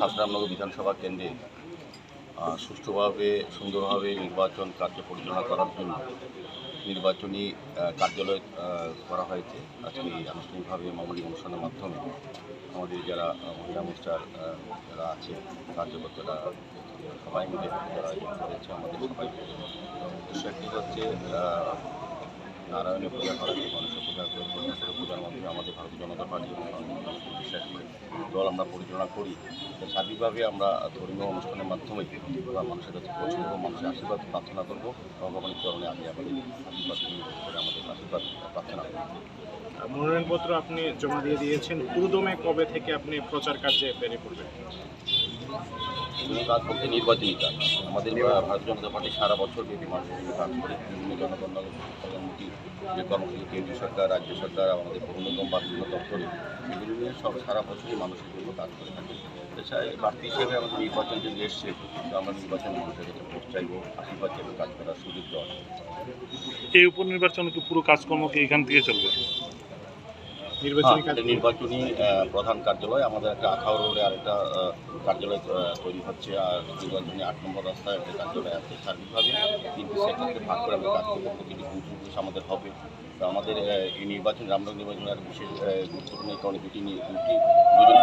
সাতরামনগর বিধানসভা কেন্দ্রে সুষ্ঠুভাবে, সুন্দরভাবে নির্বাচন কার্য পরিচালনা করার জন্য নির্বাচনী কার্যালয় করা হয়েছে। আজকে আনুষ্ঠানিকভাবে মামুলি অনুষ্ঠানের মাধ্যমে আমাদের যারা মহিলা মোর্চার যারা আছে, কার্যকর্তারা, সবাই মিলে যারা আয়োজন করেছে, আমাদের সবাই একটি হচ্ছে নারায়ণের পূজা করা, মানুষের পূজা করে পূজার মাধ্যমে আমাদের ভারতীয় জনতা পার্টি এবং দল আমরা পরিচালনা করি সার্বিকভাবে আমরা ধর্মীয় অনুষ্ঠানের মাধ্যমে মানুষের কাছে পৌঁছে দেবো, মানুষের আশীর্বাদ প্রার্থনা করব। ভগবানের চরণে আমি আমাদের আশীর্বাদ করে আমাদের আশীর্বাদ প্রার্থনা করব মনোনয়নপত্র আপনি জমা দিয়ে দিয়েছেন। পুরোদমে কবে থেকে আপনি প্রচার কার্যে বেরিয়ে পড়বেন? বিভিন্ন কাজ বলতে নির্বাচনী কাজ আমাদের ভারতীয় জনতা পার্টি সারা বছর ব্যাপী মানুষের জন্য কাজ করে বিভিন্ন জনগণ কল্যাণমুখী যে কর্মসূচি কেন্দ্রীয় সরকার রাজ্য সরকার আমাদের পূর্ণতম বা বিভিন্ন দপ্তরে নিয়ে সব সারা বছরই মানুষের জন্য কাজ করে থাকে প্রার্থী হিসেবে আমাদের নির্বাচন যদি এসছে তো আমরা নির্বাচনে মানুষের কাছে ভোট চাইব আশীর্বাদ চাইব কাজ করার সুযোগ দেওয়া এই উপনির্বাচনে পুরো কাজকর্ম কি এখান থেকে চলবে নির্বাচনী হ্যাঁ, নির্বাচনী প্রধান কার্যালয় আমাদের একটা আখাও রোডে আরেকটা কার্যালয় তৈরি হচ্ছে। আর নির্বাচনী আট নম্বর রাস্তায় একটা কার্যালয় আছে সার্বিকভাবে। তিনটি সেক্টরকে ভাগ করে আমরা কাজ করব প্রতিটি বুথ আমাদের হবে। তো আমাদের এই নির্বাচন রামনগর নির্বাচনের একটা বিশেষ গুরুত্বপূর্ণ এই কারণে দুটি দুটি দুজন